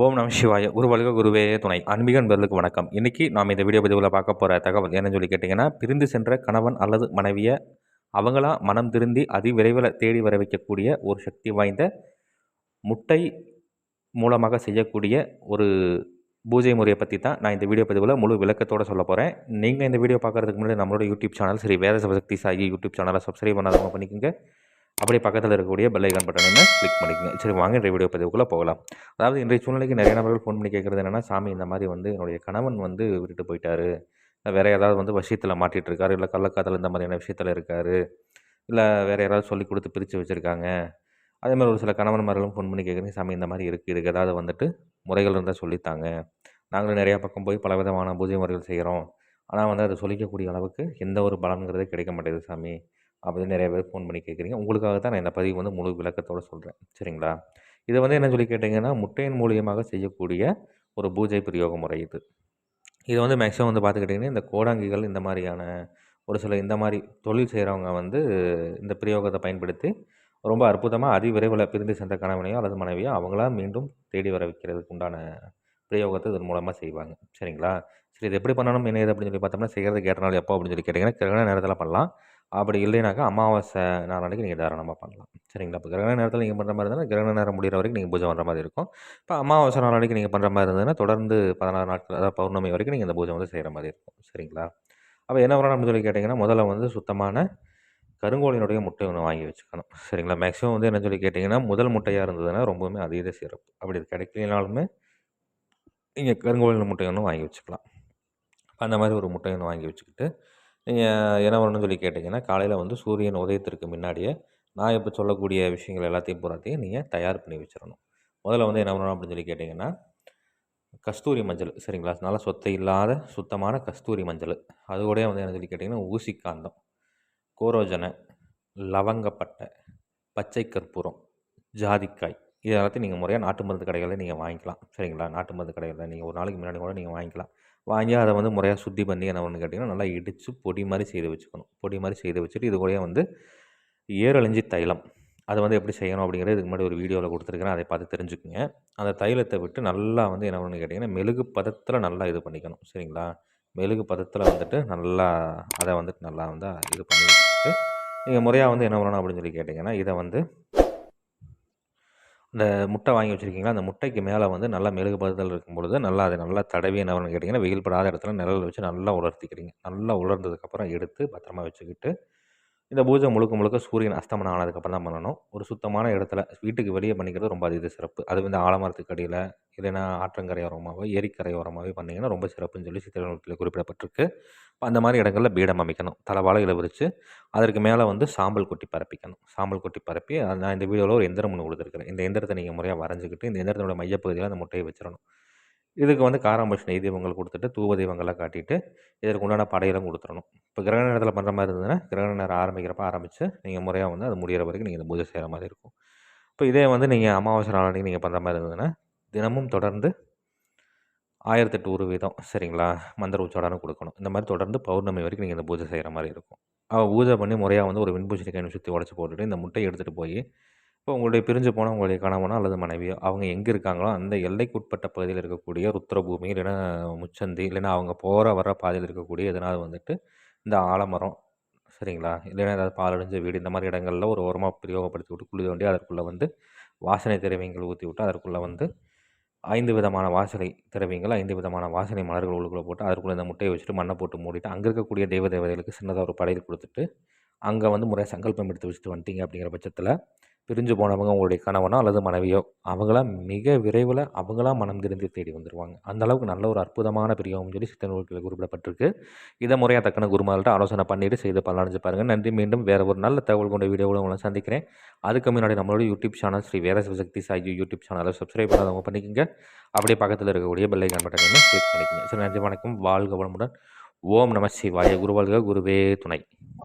ஓம் நம சிவாய. உருவலக குருவே துணை. அன்பிகன் நண்பர்களுக்கு வணக்கம். இன்றைக்கி நாம் இந்த வீடியோ பதிவில் பார்க்க போகிற தகவல் என்னன்னு சொல்லி கேட்டிங்கன்னா பிரிந்து சென்ற கணவன் அல்லது மனைவியை அவங்களா மனம் திருந்தி அதிவிரைவில் தேடி வர வைக்கக்கூடிய ஒரு சக்தி வாய்ந்த முட்டை மூலமாக செய்யக்கூடிய ஒரு பூஜை முறையை பற்றி தான் நான் இந்த வீடியோ பதிவில் முழு விளக்கத்தோடு சொல்ல போகிறேன் நீங்கள் இந்த வீடியோ பார்க்குறதுக்கு முன்னாடி நம்மளோட யூடியூப் சேனல் சரி வேத சக்தி சாகி யூடியூப் சேனலை சப்ஸ்கிரைப் பண்ணாதவங்க பண்ணிக்கோங்க. அப்படியே பக்கத்தில் இருக்கக்கூடிய பெல் ஐக்கான் பட்டனை கிளிக் பண்ணிக்கங்க. சரி வாங்க இன்றைய வீடியோ பதிவுக்குள்ளே போகலாம். அதாவது இன்றைய சூழ்நிலைக்கு நிறைய நபர்கள் ஃபோன் பண்ணி கேட்குறது என்னென்னா சாமி இந்த மாதிரி வந்து என்னுடைய கணவன் வந்து விட்டுட்டு போயிட்டாரு. வேறு ஏதாவது வந்து விஷயத்தில் மாட்டிகிட்டு இருக்காரு இல்லை கள்ளக்காதல் இந்த மாதிரியான விஷயத்தில் இருக்கார். இல்லை வேறு யாராவது சொல்லி கொடுத்து பிரித்து வச்சுருக்காங்க. அதே மாதிரி ஒரு சில கணவன்மார்களும் ஃபோன் பண்ணி கேட்குறீங்க சாமி இந்த மாதிரி இருக்குது இதுக்கு ஏதாவது வந்துட்டு முறைகள் இருந்தால் சொல்லித்தாங்க. நாங்களும் நிறையா பக்கம் போய் பல விதமான பூஜை முறைகள் செய்கிறோம் ஆனால் வந்து அதை சொல்லிக்கக்கூடிய அளவுக்கு எந்த ஒரு பலன்கிறதே கிடைக்க மாட்டேங்குது சாமி. அப்படின்னு நிறைய பேர் ஃபோன் பண்ணி கேட்குறீங்க. உங்களுக்காக தான் நான் இந்த பதிவு வந்து முழு விளக்கத்தோடு சொல்கிறேன் சரிங்களா? இதை வந்து என்ன சொல்லி கேட்டிங்கன்னா முட்டையின் மூலியமாக செய்யக்கூடிய ஒரு பூஜை பிரயோக முறை இது. இது வந்து மேக்ஸிமம் வந்து பார்த்துக்கிட்டிங்கன்னா இந்த கோடாங்கிகள் இந்த மாதிரியான ஒரு சில இந்த மாதிரி தொழில் செய்கிறவங்க வந்து இந்த பிரயோகத்தை பயன்படுத்தி ரொம்ப அற்புதமாக அதி விரைவில் பிரிந்து சென்ற கணவனையோ அல்லது மனைவியோ அவங்களா மீண்டும் தேடி வர வைக்கிறதுக்கு உண்டான பிரயோகத்தை இதன் மூலமாக செய்வாங்க. சரிங்களா? சரி இது எப்படி பண்ணணும் என்ன ஏது அப்படின்னு சொல்லி பார்த்தோம்னா செய்கிறது கேட்ட நாள் எப்போ அப்படின்னு சொல்லி கேட்டிங்கன்னா கிரகண நேரத்தில் பண்ணலாம். அப்படி இல்லைனாக்கா அமாவாசை நாளானைக்கு நீங்கள் தாராளமாக பண்ணலாம். சரிங்களா? இப்போ கிரகண நேரத்தில் நீங்கள் பண்ணுற மாதிரி இருந்தால் கிரகண நேரம் முடிகிற வரைக்கும் நீங்கள் பூஜை பண்ணுற மாதிரி இருக்கும். இப்போ அமாவாசை நாளானைக்கு நீங்கள் பண்ணுற மாதிரி இருந்ததுன்னா தொடர்ந்து பதினாறு நாட்கள் அதாவது பௌர்ணமி வரைக்கும் நீங்கள் இந்த பூஜை வந்து செய்கிற மாதிரி இருக்கும். சரிங்களா? அப்போ என்ன வரணும் சொல்லி கேட்டிங்கன்னா முதல்ல வந்து சுத்தமான கருங்கோழினுடைய முட்டை ஒன்று வாங்கி வச்சுக்கணும். சரிங்களா? மேக்ஸிமம் வந்து என்ன சொல்லி கேட்டிங்கன்னா முதல் முட்டையாக இருந்ததுன்னா ரொம்பவுமே அதீத சிறப்பு. அப்படி கிடைக்கலனாலுமே நீங்கள் கருங்கோழின் முட்டை ஒன்று வாங்கி வச்சுக்கலாம். அந்த மாதிரி ஒரு முட்டை ஒன்று வாங்கி வச்சுக்கிட்டு நீங்கள் என்ன பண்ணணும்னு சொல்லி கேட்டிங்கன்னா காலையில் வந்து சூரியன் உதயத்திற்கு முன்னாடியே நான் இப்போ சொல்லக்கூடிய விஷயங்கள் எல்லாத்தையும் பூராத்தையும் நீங்கள் தயார் பண்ணி வச்சிடணும் முதல்ல வந்து என்ன பண்ணணும் அப்படின்னு சொல்லி கேட்டிங்கன்னா கஸ்தூரி மஞ்சள் சரிங்களா? நல்ல சொத்தை இல்லாத சுத்தமான கஸ்தூரி மஞ்சள். அது கூட வந்து என்ன சொல்லி கேட்டிங்கன்னா ஊசிக்காந்தம் கோரோஜனை லவங்கப்பட்டை பச்சை கற்பூரம் ஜாதிக்காய். இது எல்லாத்தையும் நீங்கள் முறையாக நாட்டு மருந்து கடைகளில் நீங்கள் வாங்கிக்கலாம். சரிங்களா? நாட்டு மருந்து கடைகளில் நீங்கள் ஒரு நாளைக்கு முன்னாடி கூட நீங்கள் வாங்கிக்கலாம். வாங்கி அதை வந்து முறையாக சுத்தி பண்ணி என்ன ஒன்று கேட்டிங்கன்னா நல்லா இடித்து பொடி மாதிரி செய்து வச்சுக்கணும். பொடி மாதிரி செய்து வச்சுட்டு இது கூட வந்து ஏரழிஞ்சி தைலம். அதை வந்து எப்படி செய்யணும் அப்படிங்கிறது இதுக்கு முன்னாடி ஒரு வீடியோவில் கொடுத்துருக்கேன் அதை பார்த்து தெரிஞ்சுக்குங்க. அந்த தைலத்தை விட்டு நல்லா வந்து என்ன பண்ணணும்னு கேட்டிங்கன்னா மெழுகு பதத்தில் நல்லா இது பண்ணிக்கணும். சரிங்களா? மெழுகு பதத்தில் வந்துட்டு நல்லா அதை வந்துட்டு நல்லா வந்து இது பண்ணி வச்சுட்டு நீங்கள் முறையாக வந்து என்ன பண்ணணும் அப்படின்னு சொல்லி கேட்டிங்கன்னா இதை வந்து இந்த முட்டை வாங்கி வச்சுருக்கீங்களா? அந்த முட்டைக்கு மேலே வந்து நல்லா மெழுகு பதத்தில் இருக்கும் பொழுது நல்லா அதை நல்லா தடவி என்ன கேட்டிங்கன்னா வெயில் படாத இடத்துல நிழல் வச்சு நல்லா உலர்த்திக்கிறீங்க. நல்லா உலர்ந்ததுக்கப்புறம் எடுத்து பத்திரமா வச்சுக்கிட்டு இந்த பூஜை முழுக்க முழுக்க சூரியன் அஸ்தமனம் ஆனதுக்கப்புறம் தான் பண்ணணும். ஒரு சுத்தமான இடத்துல வீட்டுக்கு வெளியே பண்ணிக்கிறது ரொம்ப அதிக சிறப்பு. அது வந்து ஆலமரத்துக்கு அடியில் இல்லைன்னா ஆற்றங்கரையோரமாகவோ ஏரிக்கரையோரமாகவே பண்ணிங்கன்னா ரொம்ப சிறப்புன்னு சொல்லி சித்திரத்தில் குறிப்பிடப்பட்டிருக்கு. அந்த மாதிரி இடங்களில் பீடம் அமைக்கணும். தலைவாழையில் விரித்து அதற்கு மேலே வந்து சாம்பல் கொட்டி பரப்பிக்கணும். சாம்பல் கொட்டி பரப்பி நான் இந்த வீடியோவில் ஒரு எந்திரம் ஒன்று கொடுத்துருக்குறேன் இந்த எந்திரத்தை நீங்கள் முறையாக வரைஞ்சிக்கிட்டு இந்த எந்திரத்தோட மையப்பகுதியில் அந்த முட்டையை வச்சிடணும். இதுக்கு வந்து காராம்பஷ் நெய் தீபங்கள் கொடுத்துட்டு தூவ தீபங்கள்லாம் காட்டிட்டு இதற்கு உண்டான படையெல்லாம் கொடுத்துடணும். இப்போ கிரகண நேரத்தில் பண்ணுற மாதிரி இருந்ததுன்னா கிரகண நேரம் ஆரம்பிக்கிறப்ப ஆரம்பித்து நீங்கள் முறையாக வந்து அது முடிகிற வரைக்கும் நீங்கள் இந்த பூஜை செய்கிற மாதிரி இருக்கும். இப்போ இதே வந்து நீங்கள் அமாவாசை நாளைக்கு நீங்கள் பண்ணுற மாதிரி இருந்ததுன்னா தினமும் தொடர்ந்து ஆயிரத்தெட்டு ஒரு வீதம் சரிங்களா மந்திர உச்சாடனம் கொடுக்கணும். இந்த மாதிரி தொடர்ந்து பௌர்ணமி வரைக்கும் நீங்கள் இந்த பூஜை செய்கிற மாதிரி இருக்கும். பூஜை பண்ணி முறையாக வந்து ஒரு விண்பூசணிக்காய் சுற்றி உடச்சி போட்டுட்டு இந்த முட்டையை எடுத்துகிட்டு போய் இப்போ உங்களுடைய பிரிஞ்சு போன உங்களுடைய கணவனோ அல்லது மனைவியோ அவங்க எங்கே இருக்காங்களோ அந்த எல்லைக்குட்பட்ட பகுதியில் இருக்கக்கூடிய ருத்ரபூமி இல்லைன்னா முச்சந்தி இல்லைன்னா அவங்க போகிற வர பாதையில் இருக்கக்கூடிய எதனாவது வந்துட்டு இந்த ஆலமரம் சரிங்களா? இல்லைன்னா ஏதாவது பாலடைஞ்ச வீடு இந்த மாதிரி இடங்களில் ஒரு ஓரமாக பிரயோகப்படுத்தி விட்டு குளிர் தோண்டி அதற்குள்ளே வந்து வாசனை திரவியங்கள் ஊற்றி விட்டு அதற்குள்ளே வந்து ஐந்து விதமான வாசனை திரவியங்கள் ஐந்து விதமான வாசனை மலர்கள் உள்ளுக்குள்ளே போட்டு அதற்குள்ளே இந்த முட்டையை வச்சுட்டு மண்ணை போட்டு மூடிட்டு அங்கே இருக்கக்கூடிய தெய்வ தேவதைகளுக்கு சின்னதாக ஒரு படையில் கொடுத்துட்டு அங்கே வந்து முறையாக சங்கல்பம் எடுத்து வச்சுட்டு வந்துட்டீங்க அப்படிங்கிற பட்சத்தில் பிரிஞ்சு போனவங்க உங்களுடைய கணவனோ அல்லது மனைவியோ அவங்களாம் மிக விரைவில் அவங்களாம் மனம் திருந்தி தேடி வந்துடுவாங்க அந்த அளவுக்கு நல்ல ஒரு அற்புதமான பிரியம்னு சொல்லி சித்த நூல்களில் குறிப்பிடப்பட்டிருக்கு. இதை முறையாக தக்கன குருமார்கிட்ட ஆலோசனை பண்ணிவிட்டு செய்து பலனடைஞ்சு பாருங்கள் நன்றி. மீண்டும் வேறு ஒரு நல்ல தகவல் கொண்ட வீடியோவில் உங்களை சந்திக்கிறேன். அதுக்கு முன்னாடி நம்மளோட YouTube channel Sri Veda Sivasakthi Saiji YouTube சேனலை சப்ஸ்கிரைப் பண்ணாதவங்க பண்ணிக்கோங்க. அப்படியே பக்கத்தில் இருக்கக்கூடிய பெல்லைக்கான் பட்டனையும் கிளிக் பண்ணிக்கோங்க. சரி நன்றி. வணக்கம். வாழ்க வளமுடன். ஓம் நம சிவாய. குருவாழ்க குருவே துணை.